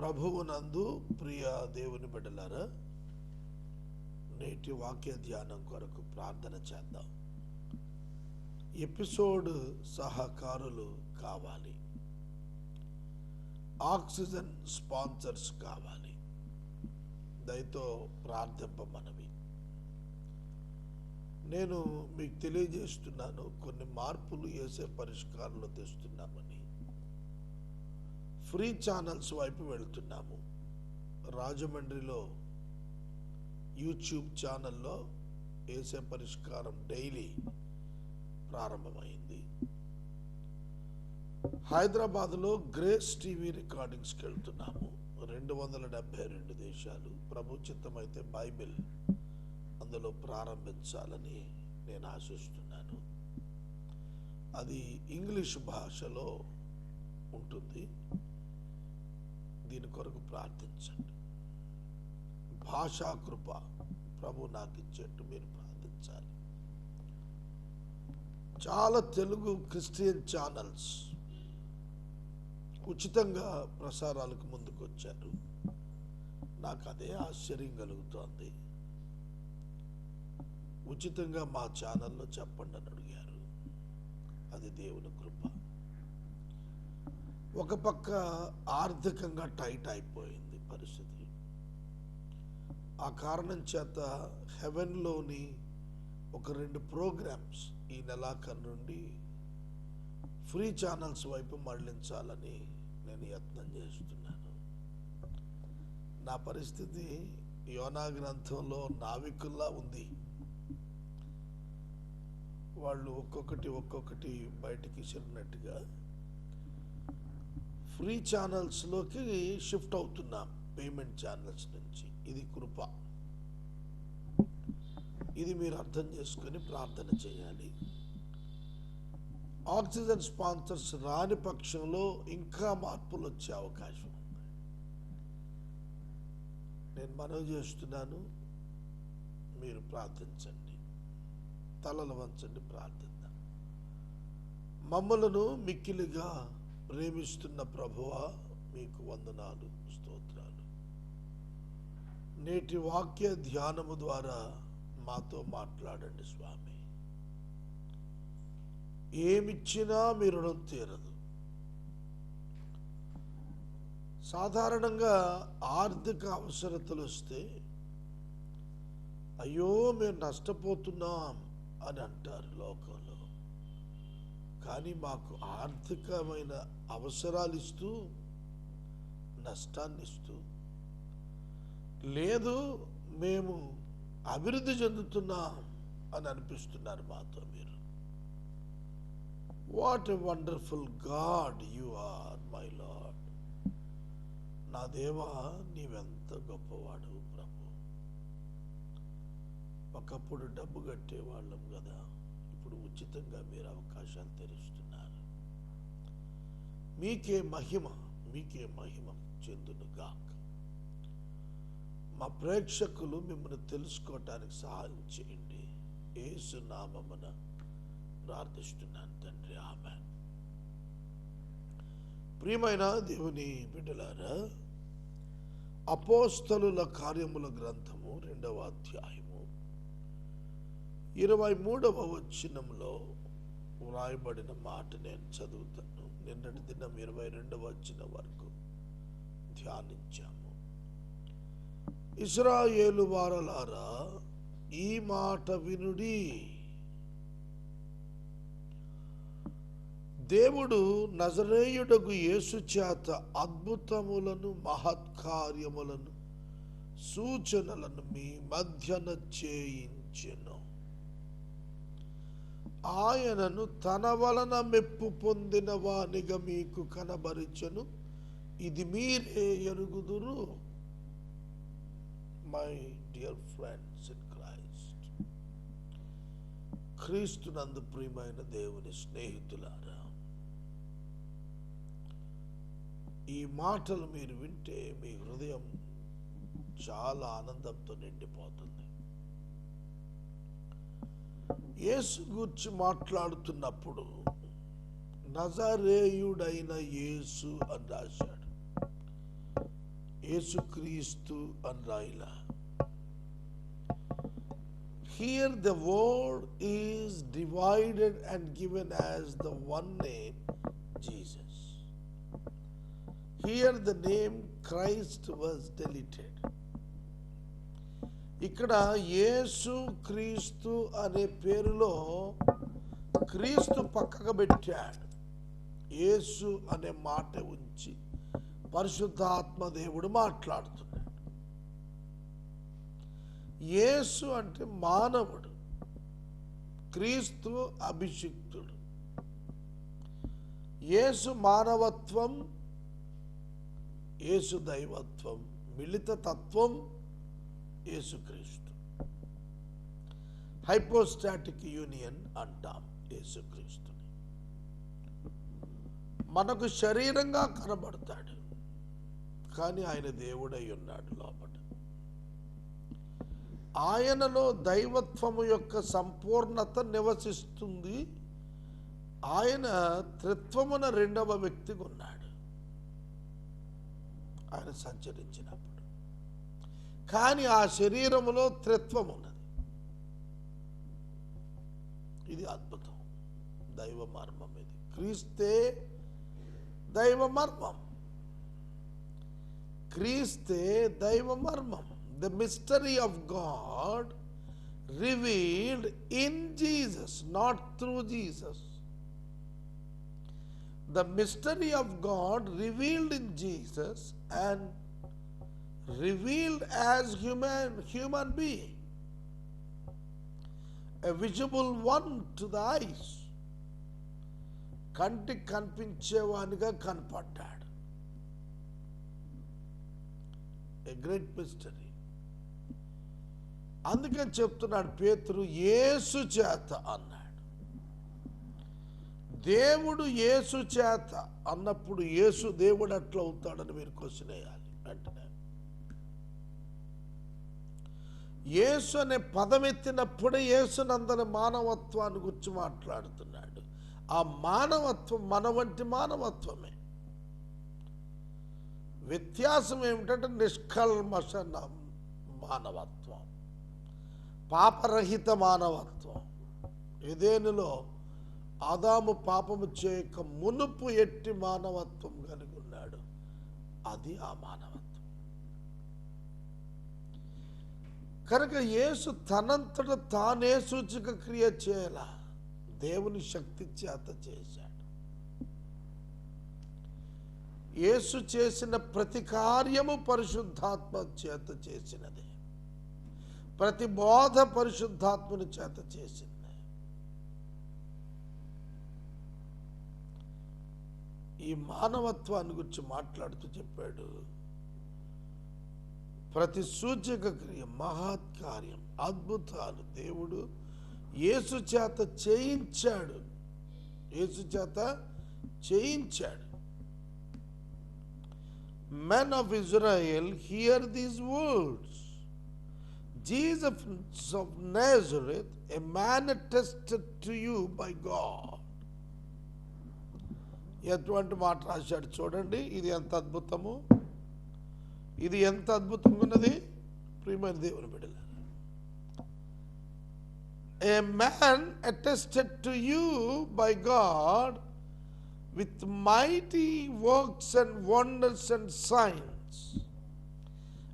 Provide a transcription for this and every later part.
ప్రభువునందు ప్రియ దేవుని బిడ్డలారా నేటి వాక్య ధ్యానం కొరకు ప్రార్థన చేద్దాం. ఎపిసోడ్ సహకారులు కావాలి. ఆక్సిజన్ స్పాన్సర్స్ కావాలి. దయతో ప్రార్థింపమనవి. నేను మీకు తెలియజేస్తున్నాను కొన్ని మార్పులు వేసే పరిష్కారాలు తెస్తున్నామని. ఫ్రీ ఛానల్స్ వైపు వెళ్తున్నాము. రాజమండ్రిలో యూట్యూబ్ ఛానల్లో వేసే పరిష్కారం డైలీ ప్రారంభమైంది. హైదరాబాద్లో గ్రేస్ టీవీ రికార్డింగ్స్కి వెళ్తున్నాము. రెండు వందల డెబ్బై రెండు దేశాలు. ప్రభుచిత్తమైతే బైబిల్ అందులో ప్రారంభించాలని నేను ఆశిస్తున్నాను. అది ఇంగ్లీష్ భాషలో ఉంటుంది. దీని కొరకు ప్రార్థించండి. భాషా కృప ప్రభు నాకు ఇచ్చేట్టు మీరు ప్రార్థించాలి. చాలా తెలుగు క్రిస్టియన్ ఛానల్స్ ఉచితంగా ప్రసారాలకు ముందుకు వచ్చారు నాకు అదే ఆశ్చర్యం కలుగుతోంది. ఉచితంగా మా ఛానల్లో చెప్పండి అని అడిగారు. అది దేవుని కృప. ఒక పక్క ఆర్థికంగా టైట్ అయిపోయింది పరిస్థితి. ఆ కారణం చేత హెవెన్లోని ఒక రెండు ప్రోగ్రామ్స్ ఈ నెలాఖరు నుండి ఫ్రీ ఛానల్స్ వైపు మళ్ళించాలని నేను యత్నం చేస్తున్నాను. నా పరిస్థితి యోనా గ్రంథంలో నావికుల్లా ఉంది. వాళ్ళు ఒక్కొక్కటి ఒక్కొక్కటి బయటికి చెరినట్టుగా ఫ్రీ ఛానల్స్లోకి షిఫ్ట్ అవుతున్నాం పేమెంట్ ఛానల్స్ నుంచి. ఇది కృప. ఇది మీరు అర్థం చేసుకొని ప్రార్థన చేయాలి. ఆక్సిజన్ స్పాన్సర్స్ రాని పక్షంలో ఇంకా మార్పులు వచ్చే అవకాశం ఉంది. నేను మనవి చేస్తున్నాను మీరు ప్రార్థించండి. తలలు వంచండి ప్రార్థిద్దాం. మమ్మలను మిక్కిలిగా ప్రేమిస్తున్న ప్రభువా మీకు వందనాలు స్తోత్రాలు. నేటి వాక్య ధ్యానము ద్వారా మాతో మాట్లాడండి స్వామి. ఏమిచ్చినా మీ రుణం తీరదు. సాధారణంగా ఆర్థిక అవసరతలు వస్తే అయ్యో మేము నష్టపోతున్నాం అని అంటారు లోకంలో. కానీ మాకు ఆర్థికమైన అవసరాలు ఇస్తూ నష్టాన్ని ఇస్తూ. లేదు మేము అభివృద్ధి చెందుతున్నాం అని అనిపిస్తున్నారు మాతో మీరు. What a wonderful God you are my Lord నా దేవా నీవెంత గొప్పవాడు ప్రభు. ఒకప్పుడు డబ్బు కట్టేవాళ్ళం కదా. ఇప్పుడు ఉచితంగా మీరు అవకాశాలు తెరుస్తున్నారు. మీకే మహిమ మీకే మహిమ చెందును గాక. మా ప్రేక్షకులు మిమ్మల్ని తెలుసుకోవటానికి సహాయం చేయండి. ఏసు నామమున ప్రార్థిస్తున్నాను తండ్రి. ఆమె ప్రియమైన దేవుని బిడ్డలారా అపోస్తలుల కార్యముల గ్రంథము రెండవ అధ్యాయం ఇరవై మూడవ వచ్చినంలో వ్రాయబడిన మాట నేను చదువుతాను. నిన్నటి దినం ఇరవై రెండవ వచ్చిన వరకు ధ్యానించాము. ఇస్రాయేలు వారలారా ఈ మాట వినుడి. దేవుడు నజరేయుడకు యేసు చేత అద్భుతములను మహత్కార్యములను సూచనలను మీ మధ్యన చేయించెను. ఆయనను తన వలన మెప్పు పొందిన వానిగా మీకు కనబరిచెను. ఇది మీరే ఎరుగుదురు my dear friends in Christ క్రీస్తునందు ప్రియమైన దేవుని స్నేహితులారా ఈ మాటలు మీరు వింటే మీ హృదయం చాలా ఆనందంతో నిండిపోతుంది. యేసు గురించి మాట్లాడుతున్నప్పుడు నజరేయుడైన యేసు అని రాశాడు యేసుక్రీస్తు అని రాయిలా here the word is divided and given as the one name Jesus here the name Christ was deleted ఇక్కడ యేసు క్రీస్తు అనే పేరులో క్రీస్తు పక్కకు పెట్టాడు. యేసు అనే మాట ఉంచి పరిశుద్ధాత్మ దేవుడు మాట్లాడుతున్నాడు. యేసు అంటే మానవుడు క్రీస్తు అభిషిక్తుడు. యేసు మానవత్వం యేసు దైవత్వం మిళిత తత్వం యేసుక్రీస్తు. హైపోస్టాటిక్ యూనియన్ అంటాం యేసుక్రీస్తుని. మనకు శరీరంగా కనబడతాడు కానీ ఆయన దేవుడై ఉన్నాడు లోపల ఆయనలో దైవత్వము యొక్క సంపూర్ణత నివసిస్తుంది. ఆయన త్రిత్వమున రెండవ వ్యక్తిగా ఉన్నాడు. ఆయన సంచరించినప్పుడు. కానీ ఆ శరీరములో త్రిత్వం ఉన్నది. ఇది అద్భుతం. దైవ మర్మం ఇది. క్రీస్తే దైవ మర్మం. క్రీస్తే దైవ మర్మం. The mystery of God revealed in Jesus not through Jesus the mystery of God revealed in Jesus and revealed as human human being. A visible one to the eyes. కంటికి కనిపించేవానిగా కనపడ్డాడు. ఎ గ్రేట్ మిస్టరీ అందుకని చెప్తున్నాడు పేతురు యేసు చేత అన్నాడు. దేవుడు యేసు చేత అన్నప్పుడు యేసు దేవుడు అట్లా అవుతాడని మీరు క్వశ్చన్ వేయాలి. వెంటనే. యేసు అనే పదం ఎత్తినప్పుడే యేసునందరి మానవత్వాన్ని గురించి మాట్లాడుతున్నాడు. ఆ మానవత్వం మన వంటి మానవత్వమే. వ్యత్యాసం ఏమిటంటే నిష్కల్మష న- మానవత్వం. పాపరహిత మానవత్వం. ఏదేనిలో ఆదాము పాపము చేయక మునుపు ఎట్టి మానవత్వం కలిగి ఉన్నాడు. అది ఆ మానవత్వం. కనుక యేసు తనంతట తానే సూచక క్రియ చేయాల? దేవుని శక్తి చేత చేశాడు. యేసు చేసిన ప్రతి కార్యము పరిశుద్ధాత్మ చేత చేసినదే. ప్రతి బోధ పరిశుద్ధాత్మని చేత చేసింది. ఈ మానవత్వాన్ని గురించి మాట్లాడుతూ చెప్పాడు. ప్రతి సూచక క్రియ మహాత్కార్యం అద్భుతాలు. దేవుడు ఏసు చేత చేయించాడు. ఏసు చేత చేయించాడు. Men of Israel hear these words Jesus of Nazareth a man tested to you by God ఎటువంటి మాట చూడండి. ఇది ఎంత అద్భుతము? ఇది ఎంత అద్భుతంగా ఉన్నది ప్రియమైన దేవుని బిడ్డల a man attested to you by God with mighty works and wonders and signs.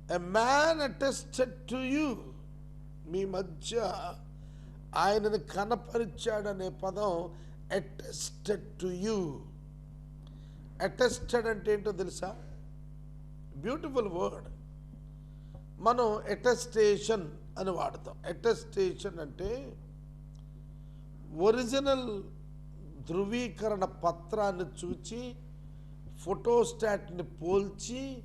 A man attested to you. మీ మధ్య ఆయనను కనపరిచాడనే పదం అటెస్టెడ్ టు యూ అటెస్టెడ్ అంటే ఏంటో తెలుసా బ్యూటిఫుల్ వర్డ్. మనం ఎటెస్టేషన్ అని వాడతాం. ఎటెస్టేషన్ అంటే ఒరిజినల్ ధృవీకరణ పత్రాన్ని చూచి ఫోటోస్టాట్ని పోల్చి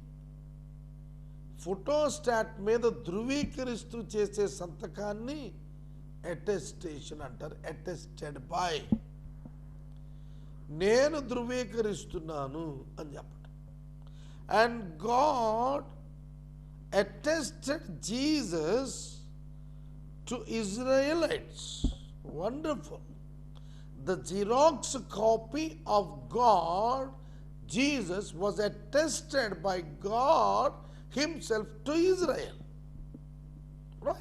ఫోటోస్టాట్ మీద ధృవీకరిస్తూ చేసే సంతకాన్ని అటెస్టేషన్ అంటారు. Attested by. నేను ధృవీకరిస్తున్నాను అని చెప్పండి. And God attested Jesus to Israelites. Wonderful. The Xerox copy of God, Jesus, was attested by God Himself to Israel. Right.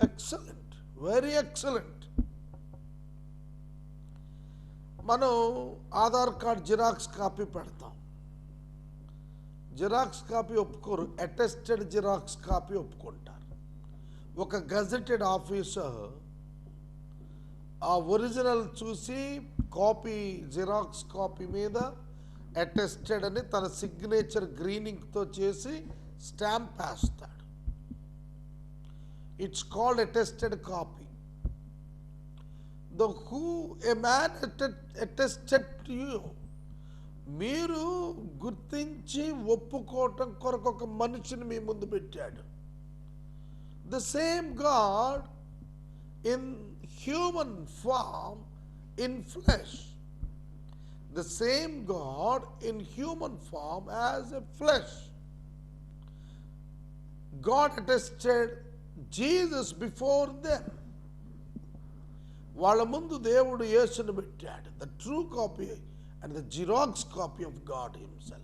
Excellent. Very excellent. మనం ఆధార్ కార్డ్ జిరాక్స్ కాపీ పెడతాం. జిరాక్స్ కాపీ ఒప్పుకోరు attested xerox copy ఒప్పుకుంటారు. ఒక gazetted officer ఆ original చూసి copy xerox copy మీద attested అని తన సిగ్నేచర్ గ్రీనింగ్తో చేసి స్టాంప్ వేస్తాడు. It's called attested copy. The who a man attested to you మీరు గుర్తించి ఒప్పుకోవటం కొరకు ఒక మనిషిని మీ ముందు పెట్టాడు. The same God in human form in flesh the same God in human form as a flesh God attested Jesus before them వాళ్ళ ముందు దేవుడు యేసును పెట్టాడు. The true copy and the Xerox copy of God himself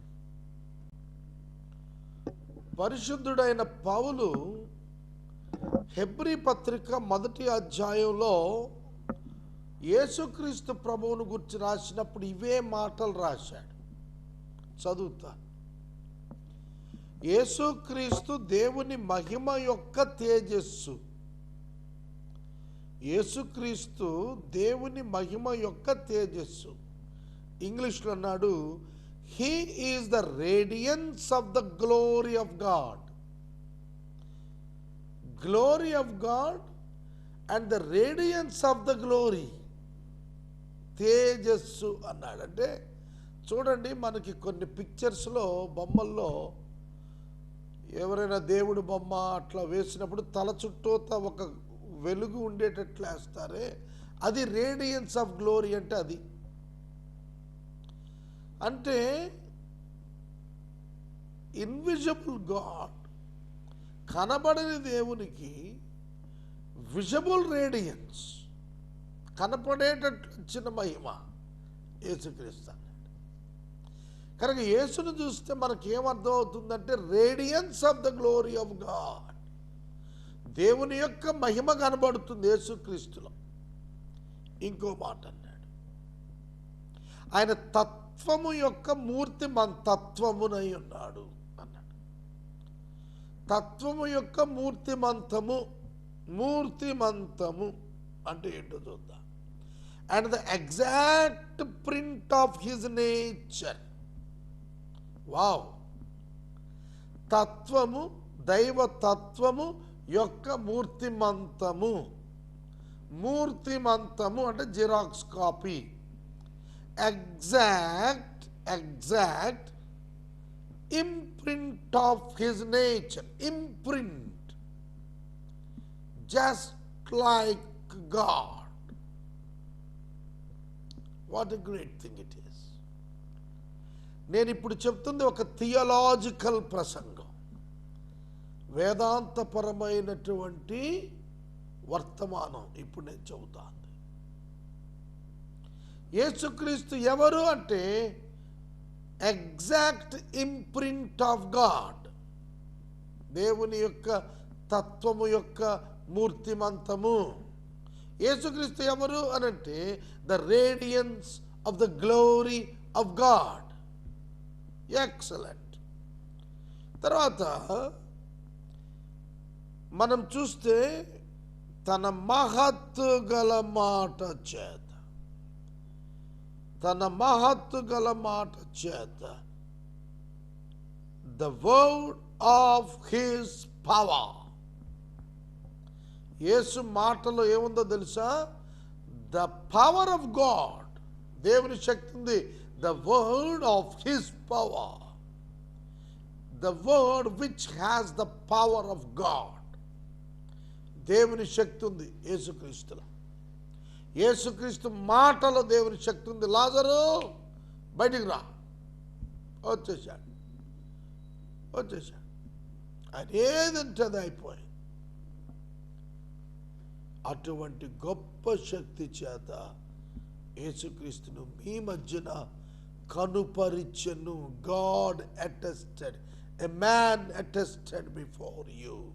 పరిశుద్ధుడైన పౌలు Hebrew పత్రిక మొదటి అధ్యాయంలో యేసుక్రీస్తు ప్రభువును గురించి రాసినప్పుడు ఇవే మాటలు రాశాడు. చదువుతా. యేసుక్రీస్తు దేవుని మహిమ యొక్క తేజస్సు. యేసుక్రీస్తు దేవుని మహిమ యొక్క తేజస్సు. ఇంగ్లీష్లో అన్నాడు he is the radiance of the glory of God glory of God and the radiance of the glory తేజస్సు అన్నాడు. అంటే చూడండి మనకి కొన్ని పిక్చర్స్లో బొమ్మల్లో ఎవరైనా దేవుడు బొమ్మ అట్లా వేసినప్పుడు తల చుట్టూత ఒక వెలుగు ఉండేటట్లు వేస్తారే అది రేడియన్స్ ఆఫ్ గ్లోరీ అంటే అది. అంటే ఇన్విజిబుల్ గాడ్ కనబడని దేవునికి విజబుల్ రేడియన్స్ కనపడేటట్లు వచ్చిన మహిమ యేసుక్రీస్తు కనుక యేసును చూస్తే మనకేమర్థం అవుతుందంటే radiance of the glory of God దేవుని యొక్క మహిమ కనబడుతుంది యేసుక్రీస్తులో. ఇంకో మాట అన్నాడు. ఆయన తత్వము యొక్క మూర్తి మన తత్వమునై ఉన్నాడు అన్నాడు. తత్వము యొక్క మూర్తిమంతము మూర్తిమంతము అంటే ఏంటో చూద్దాం. And the exact print of his nature wow తత్వము దైవ తత్వము యొక్క మూర్తిమంతము. మూర్తిమంతము అంటే Xerox copy. Exact exact imprint of his nature imprint just like God what a great thing it is నేను ఇప్పుడు చెప్తుంది ఒక థియలాజికల్ ప్రసంగం. వేదాంతపరమైనటువంటి వర్తమానం. ఇప్పుడు నేను చెబుతాను యేసుక్రీస్తు ఎవరు అంటే ఎగ్జాక్ట్ ఇంప్రింట్ ఆఫ్ గాడ్. దేవుని యొక్క తత్వము యొక్క మూర్తిమంతము. యేసుక్రీస్తు ఎవరు అనంటే the radiance of the glory of God. Excellent. తర్వాత మనం చూస్తే తన మహత్తు గల మాట చేత తన మహత్తు గల మాట చేత the word of his power Yesu మాటలో ఏముందో తెలుసా? ద పవర్ ఆఫ్ గాడ్ దేవుని శక్తి ఉంది. The word of his power the word which has the power of God దేవుని శక్తి ఉంది యేసుక్రీస్తులో. యేసుక్రీస్తు మాటలో దేవుని శక్తి ఉంది. లాజరు బయటికి రా. వచ్చేసాడు. వచ్చేసాడు. ఆయన అది అయిపోయింది. అటువంటి గొప్ప శక్తి చేత యేసుక్రీస్తును మీ మధ్యన కనుపరిచెను. God attested. A man attested before you.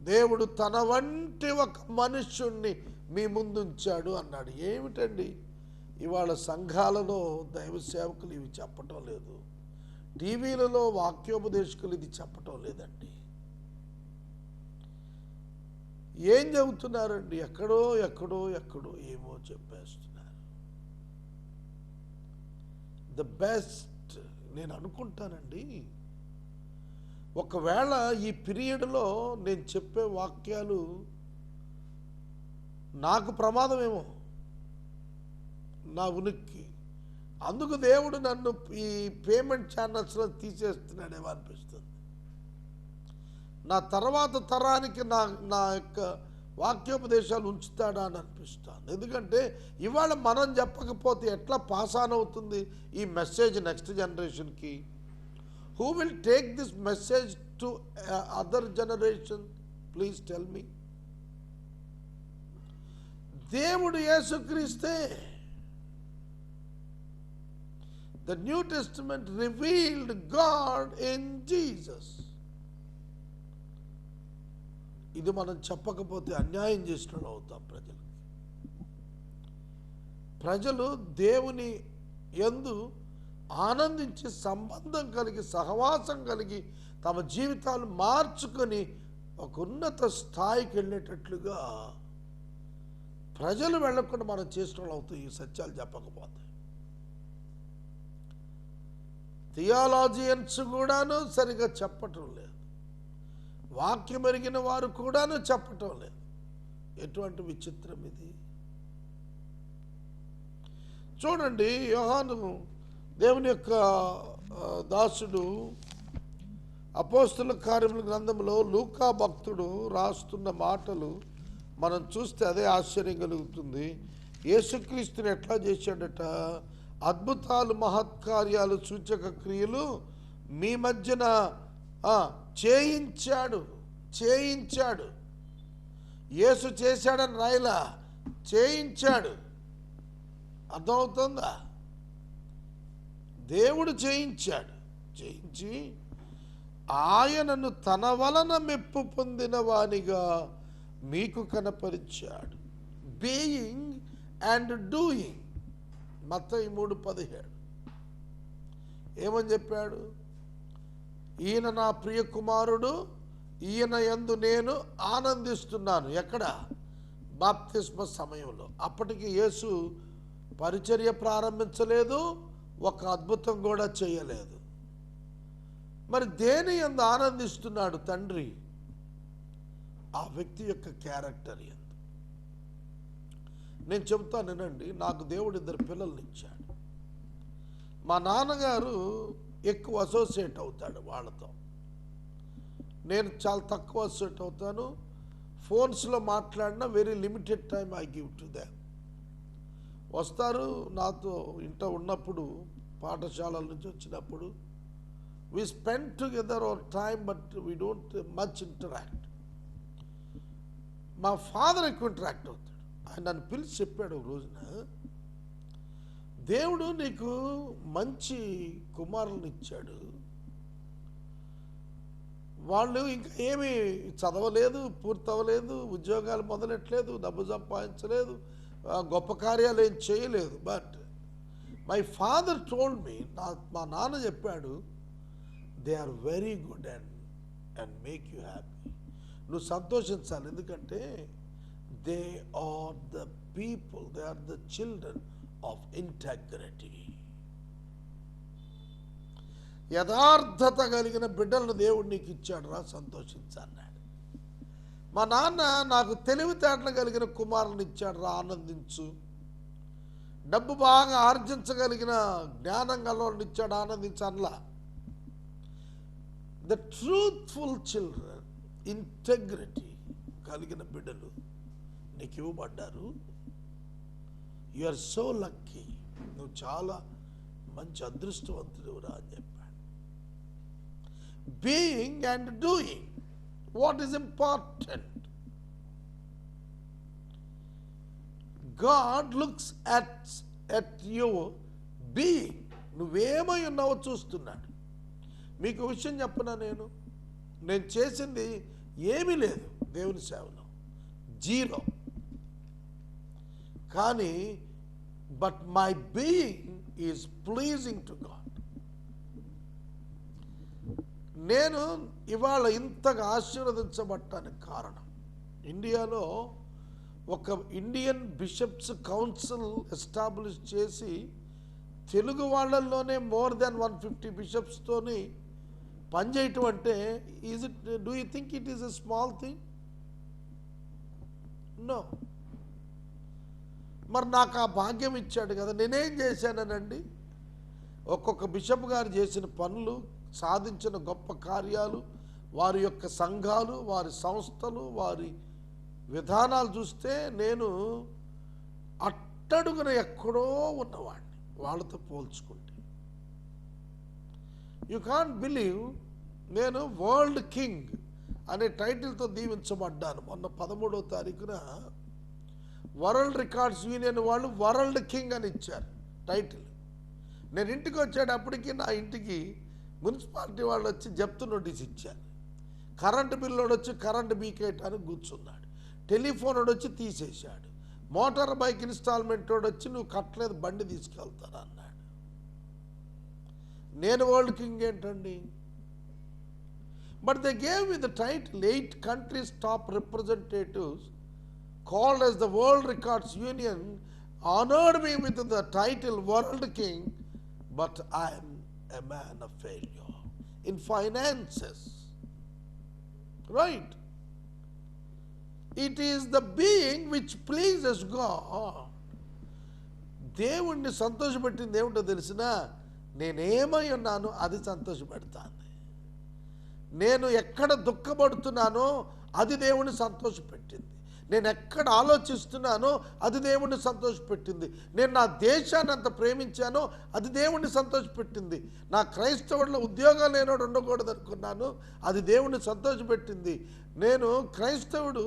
దేవుడు తన వంటి ఒక మనుష్యుణ్ణి మీ ముందుంచాడు అన్నాడు. ఏమిటండి? ఇవాళ సంఘాలలో దైవ సేవకులు ఇవి చెప్పటం లేదు. టీవీలలో వాక్యోపదేశకులు ఇది చెప్పటం లేదండి. ఏం చెబుతున్నారండి? ఎక్కడో ఎక్కడో ఎక్కడో ఏమో చెప్పేస్తున్నారు. ద బెస్ట్ నేను అనుకుంటానండి ఒకవేళ ఈ పీరియడ్లో నేను చెప్పే వాక్యాలు నాకు ప్రమాదమేమో నా ఉనికి. అందుకు దేవుడు నన్ను ఈ పేమెంట్ ఛానల్స్లో తీసేస్తున్నాడేమో అనిపిస్తుంది. నా తర్వాత తరానికి నా నా యొక్క వాక్యోపదేశాలు ఉంచుతాడా అని అనిపిస్తాను ఎందుకంటే ఇవాళ మనం చెప్పకపోతే ఎట్లా పాస్ ఆన్ అవుతుంది ఈ మెసేజ్ నెక్స్ట్ జనరేషన్కి? who will take this message to other generation please tell me దేవుడు యేసుక్రీస్తే the new testament revealed God in Jesus ఇది మనం చెప్పకపోతే అన్యాయం చేసిన అవుతాం ప్రజలకి ప్రజలు దేవుని యందు ఆనందించి సంబంధం కలిగి సహవాసం కలిగి తమ జీవితాలు మార్చుకొని ఒక ఉన్నత స్థాయికి వెళ్ళేటట్లుగా ప్రజలు వెళ్ళకుండా మనం చేసిన అవుతాం ఈ సత్యాలు చెప్పకపోతే. థియాలజియన్స్ కూడాను సరిగా చెప్పటం లేదు. వాక్యం ఎరిగిన వారు కూడాను చెప్పటం లేదు. ఎటువంటి విచిత్రం ఇది? చూడండి యోహాను దేవుని యొక్క దాసుడు అపోస్తుల కార్యముల గ్రంథంలో లూకా భక్తుడు రాస్తున్న మాటలు మనం చూస్తే అదే ఆశ్చర్యం కలుగుతుంది. యేసుక్రీస్తుని ఎట్లా చేశాడట? అద్భుతాలు మహత్కార్యాలు సూచక క్రియలు మీ మధ్యన చేయించాడు చేయించాడు. యేసు చేశాడని రాయలా? చేయించాడు. అర్థమవుతుందా? దేవుడు జయించాడు. జయించి ఆయనను తన వలన మెప్పు పొందిన వానిగా మీకు కనపరిచాడు. బీయింగ్ అండ్ డూయింగ్ మత మూడు పదిహేడు. ఏమని చెప్పాడు? ఈయన నా ప్రియ కుమారుడు ఈయన యందు నేను ఆనందిస్తున్నాను. ఎక్కడ? బాప్తిస్మ సమయంలో. అప్పటికి యేసు పరిచర్య ప్రారంభించలేదు. ఒక అద్భుతం కూడా చేయలేదు. మరి దేని ఎందు ఆనందిస్తున్నాడు తండ్రి? ఆ వ్యక్తి యొక్క క్యారెక్టర్ ఎందు. నేను చెబుతాను వినండి నాకు దేవుడు ఇద్దరు పిల్లల్ని ఇచ్చాడు. మా నాన్నగారు ఎక్కువ అసోసియేట్ అవుతాడు వాళ్ళతో. నేను చాలా తక్కువ అసోసియేట్ అవుతాను. ఫోన్స్లో మాట్లాడినా very limited time I give to them వస్తారు నాతో ఇంట ఉన్నప్పుడు పాఠశాలల నుంచి వచ్చినప్పుడు we spend together our time but we don't much interact మా ఫాదర్ ఎక్కువ ఇంటరాక్ట్ అవుతాడు. ఆయన నన్ను పిలిచి చెప్పాడు ఒక రోజున దేవుడు నీకు మంచి కుమారులను ఇచ్చాడు. వాళ్ళు ఇంకా ఏమీ చదవలేదు పూర్తవలేదు ఉద్యోగాలు మొదలెట్టలేదు డబ్బు సంపాదించలేదు గొప్ప కార్యాలు ఏం చేయలేదు. But my father told me నా మా నాన్న చెప్పాడు they are very good and and make you happy నువ్వు సంతోషించాలి. ఎందుకంటే they are the people they are the children of integrity యథార్థత కలిగిన బిడ్డలను దేవుడు నీకు ఇచ్చాడు రా సంతోషించన్నాడు మా నాన్న నాకు తెలివితేటలు కలిగిన కుమారుని ఇచ్చాడు రా ఆనందించు. డబ్బు బాగా ఆర్జించగలిగిన జ్ఞానం గలవాడిని ఇచ్చాడు ద ట్రూత్ఫుల్ చిల్డ్రన్ ఇంటెగ్రిటీ కలిగిన బిడ్డలు నీకు ఇవ్వబడ్డారు. యు ఆర్ సో లక్కీ నువ్వు చాలా మంచి అదృష్టవంతుడురా అని చెప్పాడు. Being and doing what is important God looks at at you be నువ్వేమై ఉన్నావో చూస్తున్నాడు. మీకు విషయం చెప్పనా నేను? నేను చేసింది ఏమీ లేదు. దేవుని సేవలో. జీరో. కానీ but my being is pleasing to God నేను ఇవాళ ఇంతగా ఆశీర్వదించబడటానికి కారణం. ఇండియాలో ఒక ఇండియన్ బిషప్స్ కౌన్సిల్ ఎస్టాబ్లిష్ చేసి తెలుగు వాళ్ళల్లోనే మోర్ దాన్ వన్ ఫిఫ్టీ బిషప్స్తోని పనిచేయటం అంటే is it do you think it is a small thing no మరి నాకు ఆ భాగ్యం ఇచ్చాడు కదా. నేనేం చేశానండి ఒక్కొక్క బిషప్ గారు చేసిన పనులు సాధించిన గొప్ప కార్యాలు వారి యొక్క సంఘాలు వారి సంస్థలు వారి విధానాలు చూస్తే నేను అట్టడుగున ఎక్కడో ఉన్నవాడిని వాళ్ళతో పోల్చుకుంటే. యు కాంట్ బిలీవ్ నేను వరల్డ్ కింగ్ అనే టైటిల్తో దీవించబడ్డాను. మొన్న పదమూడవ తారీఖున వరల్డ్ రికార్డ్స్ యూనియన్ వాళ్ళు వరల్డ్ కింగ్ అని ఇచ్చారు టైటిల్ నేను ఇంటికి వచ్చేటప్పటికి నా ఇంటికి మున్సిపాలిటీ వాళ్ళు వచ్చి జప్తు నోటీస్ ఇచ్చారు. కరెంటు బిల్లోడు వచ్చి కరెంటు బీకేయటానికి కూర్చున్నాడు. టెలిఫోన్ వాడు వచ్చి తీసేశాడు మోటార్ బైక్ ఇన్స్టాల్మెంట్ వాడు వచ్చి నువ్వు కట్టలేదు బండి తీసుకెళ్తాను అన్నాడు నేను వరల్డ్ కింగ్ ఏంటండి but they gave with the title eight countries top representatives called as the World Records Union honored me with the title World King, but I am a man of failure in finances. Right? It is the being which pleases God దేవుణ్ణి సంతోషపెట్టింది ఏమిటో తెలిసిన నేనేమై ఉన్నానో అది సంతోషపెడతాను నేను ఎక్కడ దుఃఖపడుతున్నానో అది దేవుని సంతోషపెట్టింది. నేను ఎక్కడ ఆలోచిస్తున్నానో అది దేవుణ్ణి సంతోషపెట్టింది. నేను నా దేశాన్ని అంత ప్రేమించానో అది దేవుణ్ణి సంతోషపెట్టింది. నా క్రైస్తవుల్లో ఉద్యోగం లేనోడు ఉండకూడదు అనుకున్నాను అది దేవుణ్ణి సంతోషపెట్టింది. నేను క్రైస్తవుడు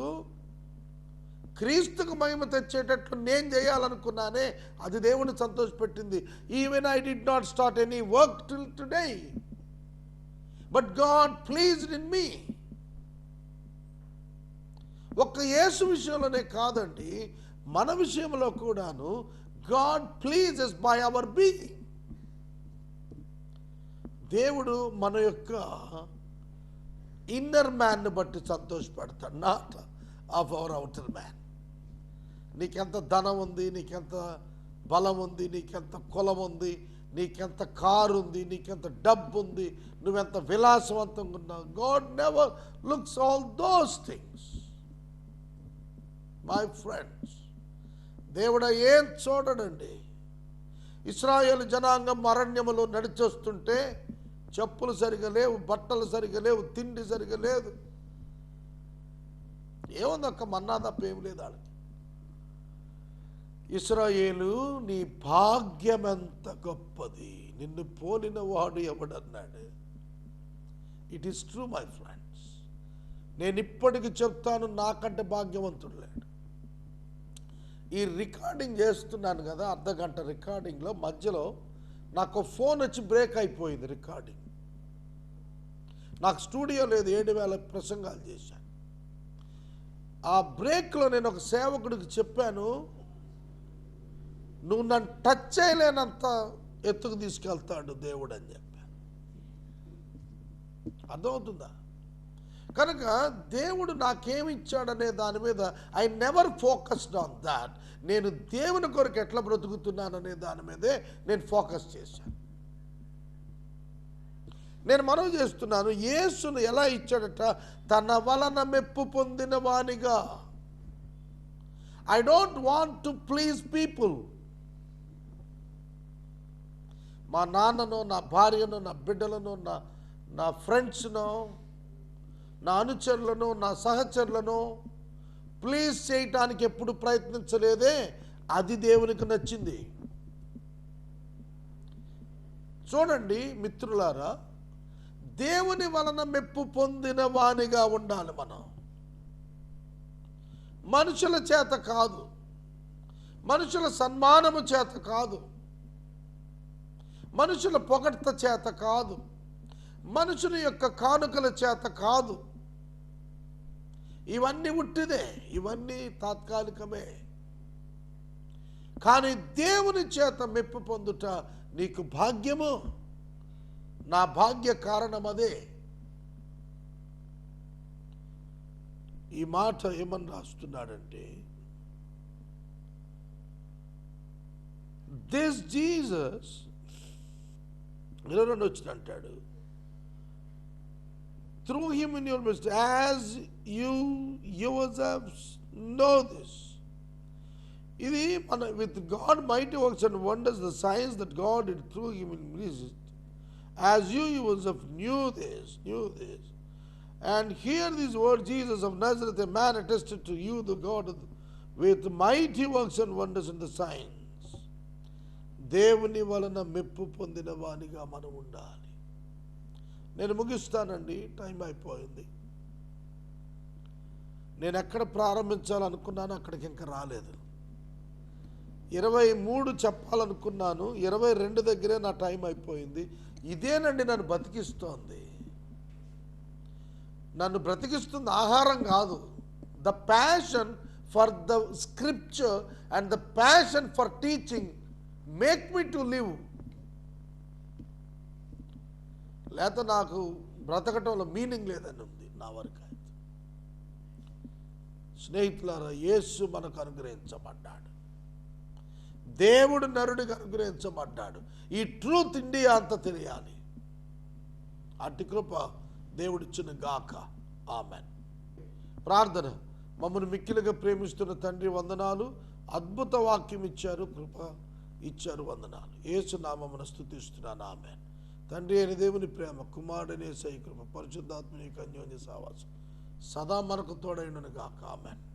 క్రీస్తుకు మహిమ తెచ్చేటట్లు నేను చేయాలనుకున్నానే అది దేవుని సంతోషపెట్టింది. Even I did not start any work till today but God pleased in me ఒక్క యేసు విషయంలోనే కాదండి మన విషయంలో కూడాను God pleases by our being దేవుడు మన యొక్క ఇన్నర్ మ్యాన్ని బట్టి సంతోషపడతాడు not of our outer man నీకెంత ధనం ఉంది నీకెంత బలం ఉంది నీకెంత కులం ఉంది నీకెంత కారు ఉంది నీకెంత డబ్బు ఉంది నువ్వెంత విలాసవంతంగా ఉన్నావు. God never looks all those things my friends దేవుడ ఏం చూడడండి? ఇస్రాయేల్ జనాంగం అరణ్యములో నడిచొస్తుంటే చెప్పులు సరిగా లేవు బట్టలు సరిగా లేవు తిండి సరిగా లేదు. ఏముంది ఒక్క మన్నా తప్ప ఏం లేదు వాళ్ళకి ఇస్రాయేలు నీ భాగ్యం ఎంత గొప్పది. నిన్ను పోలిన వాడు ఎవడన్నాడు? It is true my friends నేను ఇప్పటికి చెప్తాను నాకంటే భాగ్యవంతుడు లేడు. ఈ రికార్డింగ్ చేస్తున్నాను కదా అర్ధ గంట రికార్డింగ్లో మధ్యలో నాకు ఫోన్ వచ్చి బ్రేక్ అయిపోయింది రికార్డింగ్. నాకు స్టూడియో లేదు ఏడు వేల ప్రసంగాలు చేశాను. ఆ బ్రేక్లో నేను ఒక సేవకుడికి చెప్పాను నువ్వు నన్ను టచ్ చేయలేనంత ఎత్తుకు తీసుకెళ్తాడు దేవుడు అని చెప్పాను. అర్థమవుతుందా? కనుక దేవుడు నాకేమిచ్చాడనే దాని మీద I never focused on that నేను దేవుని కొరకు ఎట్లా బ్రతుకుతున్నాననే దాని మీదే నేను ఫోకస్ చేశాను. నేను మనవి చేస్తున్నాను యేసును ఎలా ఇచ్చాడట? తన వలన మెప్పు పొందిన వానిగా. I don't want to please people మా నాన్నను నా భార్యను నా బిడ్డలను నా నా ఫ్రెండ్స్ను నా అనుచరులను నా సహచరులను ప్లీజ్ చేయటానికి ఎప్పుడు ప్రయత్నించలేదే? అది దేవునికి నచ్చింది. చూడండి మిత్రులారా దేవుని వలన మెప్పు పొందిన వానిగా ఉండాలి మనం. మనుషుల చేత కాదు. మనుషుల సన్మానము చేత కాదు. మనుషుల పొగడ్త చేత కాదు. మనుషుల యొక్క కానుకల చేత కాదు. ఇవన్నీ ఉట్టిదే ఇవన్నీ తాత్కాలికమే. కానీ దేవుని చేత మెప్పు పొందుట నీకు భాగ్యము. నా భాగ్య కారణం అదే. ఈ మాట ఏమని రాస్తున్నాడంటే దిస్ జీసస్ ఇరవై రెండు వచ్చిన అంటాడు through him in your midst as you your know this ఇది మన with God mighty works and wonders the signs that God it through him in midst as you yours of new this new this And hear these words, Jesus of Nazareth, a man attested to you, the God of- with mighty works and wonders and the signs. దేవుని వలన మెప్పు పొందిన వానిగా మనం ఉండాలి నేను ముగిస్తానండి time అయిపోయింది. నేను ఎక్కడ ప్రారంభించాలనుకున్నాను అక్కడికి ఇంకా రాలేదు. ఇరవై మూడు చెప్పాలనుకున్నాను ఇరవై రెండు దగ్గరే నా టైం అయిపోయింది. ఇదేనండి నన్ను బతికిస్తోంది. నన్ను బ్రతికిస్తుంది ఆహారం కాదు. The passion for the scripture and the passion for teaching make me to live లేక నాకు బ్రతకటంలో మీనింగ్ లేదని ఉంది నా వరకు అయితే స్నేహితులారా యేసు మనకు అనుగ్రహించబడ్డాడు. దేవుడు నరుడికి అనుగ్రహించబడ్డాడు. ఈ ట్రూత్ ఇండియా అంతా తెలియాలి. అట్టి కృప దేవుడిచ్చిన గాక. ఆమెన్. ప్రార్థన. మమ్మల్ని మిక్కిలుగా ప్రేమిస్తున్న తండ్రి వందనాలు. అద్భుత వాక్యం ఇచ్చారు కృప ఇచ్చారు వందనాలు. ఏసు నామమున స్థుతిస్తున్నాను ఆమెన్. తండ్రి అయిన దేవుని ప్రేమ కుమారుడనే సై కృప పరిశుద్ధాత్మని కన్యోన్య సావాసం సదా మనకు తోడైండును గాక. ఆమెన్.